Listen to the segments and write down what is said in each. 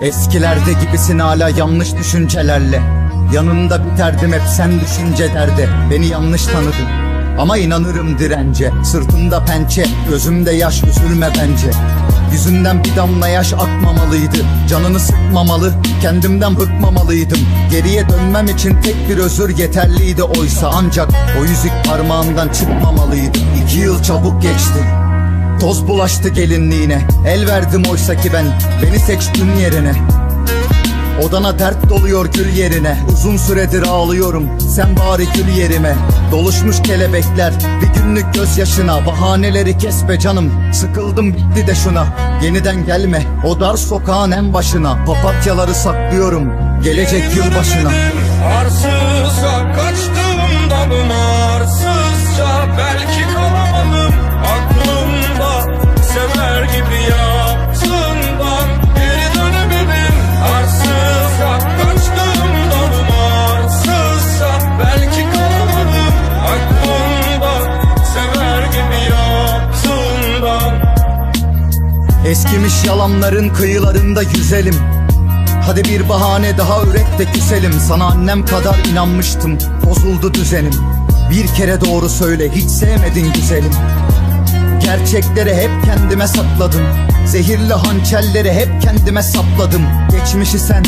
Eskilerde gibisin hala yanlış düşüncelerle. Yanında biterdim hep sen düşünce derde Beni yanlış tanıdın. Ama inanırım dirence. Sırtımda pençe gözümde yaş üzülme bence. Yüzünden bir damla yaş akmamalıydı. Canını sıkmamalı kendimden bıkmamalıydım. Geriye dönmem için tek bir özür yeterliydi oysa. Ancak o yüzük parmağımdan çıkmamalıydı. İki yıl çabuk geçti Toz bulaştı gelinliğine. El verdim oysa ki ben. Beni seçtin yerine. Odana dert doluyor gül yerine. Uzun süredir ağlıyorum. Sen bari gül yerime. Doluşmuş kelebekler. Bir günlük gözyaşına. Bahaneleri kes be canım. Sıkıldım bitti de şuna. Yeniden gelme. O dar sokağın en başına. Papatyaları saklıyorum. Gelecek yıl başına. Arsızca kaçtım dalım arsızca Belki Eskimiş yalanların kıyılarında yüzelim. Hadi bir bahane daha üret de küselim. Sana annem kadar inanmıştım. Bozuldu düzenim. Bir kere doğru söyle hiç sevmedin güzelim. Gerçekleri hep kendime sakladım. Zehirli hançerleri hep kendime sapladım. Geçmişi sen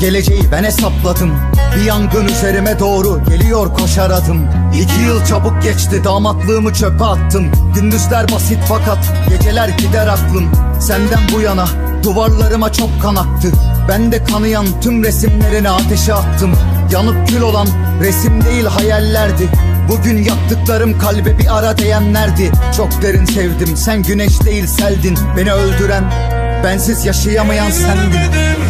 Geleceği ben hesapladım. Bir yangın üzerime doğru geliyor koşar adım. İki yıl çabuk geçti damatlığımı çöpe attım. Gündüzler basit fakat geceler gider aklım. Senden bu yana duvarlarıma çok kan aktı. Ben de kanayan tüm resimlerini ateşe attım. Yanıp kül olan resim değil hayallerdi. Bugün yaptıklarım kalbe bir ara değenlerdi. Çok derin sevdim sen güneş değil seldin. Beni öldüren bensiz yaşayamayan sendin